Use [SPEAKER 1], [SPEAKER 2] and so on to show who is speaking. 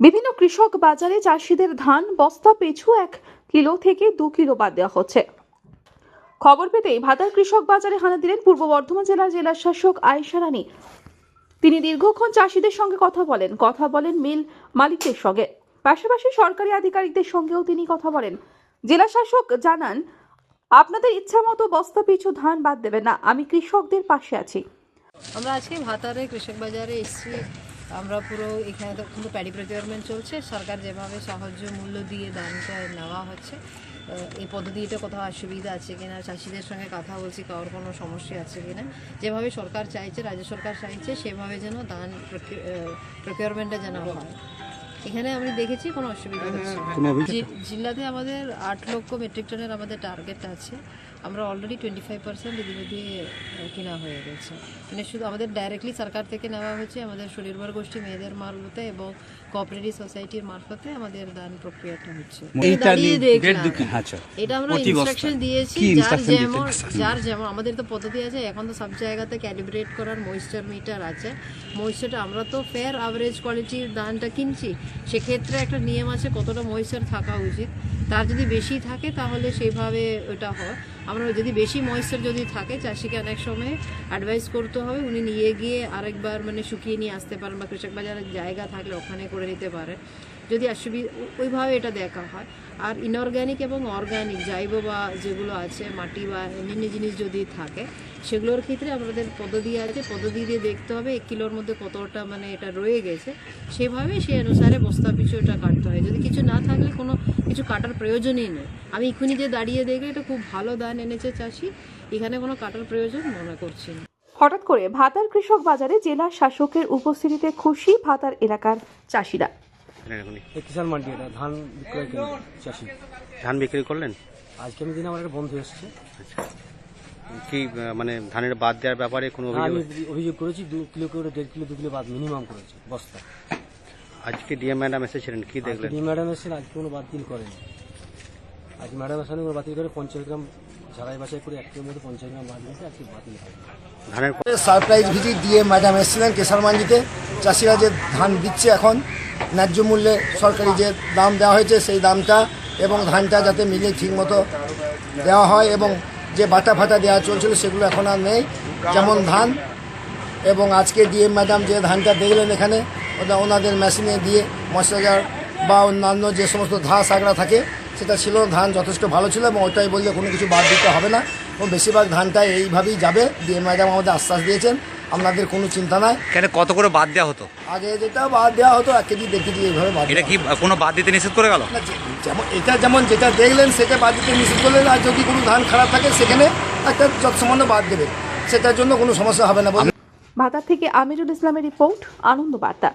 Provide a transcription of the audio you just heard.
[SPEAKER 1] বিভিন্ন কৃষক বাজারে চাষিদের ধান, বস্তা, পিছু এক কিলো থেকে দু কিলো বাদ দেওয়া হচ্ছে। খবর পেতেই ভাতার কৃষক বাজারে হানা দিলেন পূর্ব বর্ধমান জেলার জেলা শাসক আয়েশা রানী। তিনি দীর্ঘক্ষণ চাষিদের সঙ্গে কথা বলেন কথা বলেন মিল মালিকদের সঙ্গে। পাশাপাশি সরকারি আধিকারিকদের সঙ্গেও তিনি কথা বলেন। জেলা শাসক জানান, আপনাদের ইচ্ছা মতো বস্তা, পিছু, ধান বাদ দেবেন না, আমি কৃষকদের পাশে আছি।
[SPEAKER 2] আমরা আজকে ভাতারে কৃষক বাজারে এসেছি। আমরা পুরো এখানে তো কিন্তু প্যাডি প্রকিউরমেন্ট চলছে। সরকার যেভাবে সাহায্য মূল্য দিয়ে দানটা নেওয়া হচ্ছে এই পদ্ধতিটা কোথাও অসুবিধা আছে কিনা চাষিদের সঙ্গে কথা বলছি কারোর কোনো সমস্যা আছে কিনা যেভাবে সরকার চাইছে রাজ্য সরকার চাইছে সেভাবে যেন দান প্রকিউরমেন্টটা যেন হয়। এখানে আমি দেখেছি কোনো অসুবিধা হচ্ছে না। জি- জিল্লাতে আমাদের আট লক্ষ মেট্রিক টনের আমাদের টার্গেট আছে। আমরা অলরেডি টোয়েন্টি ফাইভ পার্সেন্ট ইতিমধ্যে কেনা হয়ে গেছে। মানে শুধু আমাদের ডাইরেক্টলি সরকার থেকে নেওয়া হয়েছে আমাদের স্বনির্ভর গোষ্ঠী মেয়েদের মারফতে এবং কোঅপারেটিভ সোসাইটির মারফতে আমাদের দান প্রক্রিয়াটা হচ্ছে।
[SPEAKER 3] আচ্ছা
[SPEAKER 2] এটা আমরা ইনস্ট্রাকশন দিয়েছি যার যেমন যার যেমন আমাদের তো পদ্ধতি আছে এখন তো সব জায়গাতে ক্যালিব্রেট করার ময়েশ্চার মিটার আছে। ময়েশ্চারটা আমরা তো ফেয়ার অ্যাভারেজ কোয়ালিটির দানটা কিনছি। সেক্ষেত্রে একটা নিয়ম আছে কতটা ময়েশ্চার থাকা উচিত। তার যদি বেশি থাকে তাহলে সেইভাবে ওটা হয়। আমরা যদি বেশি ময়েশ্চার যদি থাকে, চাষিকে অনেক সময় অ্যাডভাইস করতে হবে, উনি নিয়ে গিয়ে আরেকবার মানে শুকিয়ে নিয়ে আসতে পারেন বা কৃষক বাজারের জায়গা থাকলে ওখানে করে নিতে পারেন যদি অসুবিধা ওইভাবে এটা দেখা হয়। আর ইনঅর্গ্যানিক এবং অর্গ্যানিক জৈব বা যেগুলো আছে, মাটি বা অন্যান্য জিনিস যদি থাকে, সেগুলোর ক্ষেত্রে আমাদের পদ্ধতি আছে। পদ্ধতি দিয়ে দেখতে হবে এক কিলোর মধ্যে কতটা মানে এটা রয়ে গেছে। সেভাবে সেই অনুসারে বস্তা পিছু এটা কাটতে হয়। যদি কিছু না থাকলে কোনো কিছু কাটার প্রয়োজনই নেই। আমি এক্ষুনি যে দাঁড়িয়ে দেখলে এটা খুব ভালো দান এনেছে চাষি, এখানে কোনো কাটার প্রয়োজন মনে করছি না।
[SPEAKER 1] হঠাৎ করে ভাতার কৃষক বাজারে জেলা শাসকের উপস্থিতিতে খুশি ভাতার এলাকার চাষিরা।
[SPEAKER 4] এখনই
[SPEAKER 5] এই কিষাণ মান্ডি এটা ধান বিক্রয় কেন্দ্র চাষি।
[SPEAKER 4] ধান বিক্রি করলেন?
[SPEAKER 5] আজকে আমি দিনে আমার একটা বন্ধু এসছে।
[SPEAKER 4] কি মানে ধানের বাদ দেওয়ার ব্যাপারে কোনো
[SPEAKER 5] আমি
[SPEAKER 4] অভিযোগ?
[SPEAKER 5] অভিযোগ করেছি দু কিলো করে দেড় কিলো দু কিলো বাদ মিনিমাম করেছি বস্তা।
[SPEAKER 4] আজকে ডিএম ম্যাডাম এসেছিলেন কি দেখলেন?
[SPEAKER 5] ডি ম্যাডাম এসেছেন আজকে কোনো বাতিল করেনি। আজ ম্যাডাম এসে কোনো বাতিল করে পঞ্চাশ গ্রাম ঝাড়াই বাছাই করে এক কিলোর মধ্যে পঞ্চাশ গ্রাম বাদ দিয়েছে আজকে বাতিল
[SPEAKER 4] ধানের
[SPEAKER 6] সারপ্রাইজ ভিজিট দিয়ে ম্যাডাম এসেছিলেন কেশারমান্ডিতে চাষিরা যে ধান দিচ্ছে এখন ন্যায্য মূল্যে সরকারি যে দাম দেওয়া হয়েছে সেই দামটা এবং ধানটা যাতে মিলে ঠিকমতো দেওয়া হয় এবং যে বাটা ফাটা দেওয়া চলছিল সেগুলো এখন আর নেই, যেমন ধান এবং আজকে ডিএম ম্যাডাম যে ধানটা দেখলেন এখানে, ওটা ওনাদের মেশিনে দিয়ে মশলাজার বা অন্যান্য যে সমস্ত ঘাস আগড়া থাকে, সেটা ছিল, ধান যথেষ্ট ভালো ছিল এবং ওটাই বললে কোনো কিছু বাদ দিতে হবে না। এবং বেশিরভাগ ধানটা এইভাবেই যাবে, ডিএম ম্যাডাম আমাদের আশ্বাস দিয়েছেন। আপনাদের কোনো চিন্তা নাই।
[SPEAKER 3] কেন কত করে বাদ দেওয়া হতো?
[SPEAKER 6] আগে যেটা বাদ দেওয়া হতো এক কেজি দেড় কেজি এইভাবে বাদ
[SPEAKER 3] এটা কি কোনো বাদ দিতে নিষেধ করে গেল?
[SPEAKER 6] যেমন এটা যেমন যেটা দেখলেন সেটা বাদ দিতে নিষেধ করলেন। আর যদি কোনো ধান খারাপ থাকে সেখানে একটা যৎসামান্য বাদ দেবে সেটার জন্য কোনো সমস্যা হবে না বলে।
[SPEAKER 1] ভাতার থেকে আমিরুল ইসলামের রিপোর্ট আনন্দ বার্তা।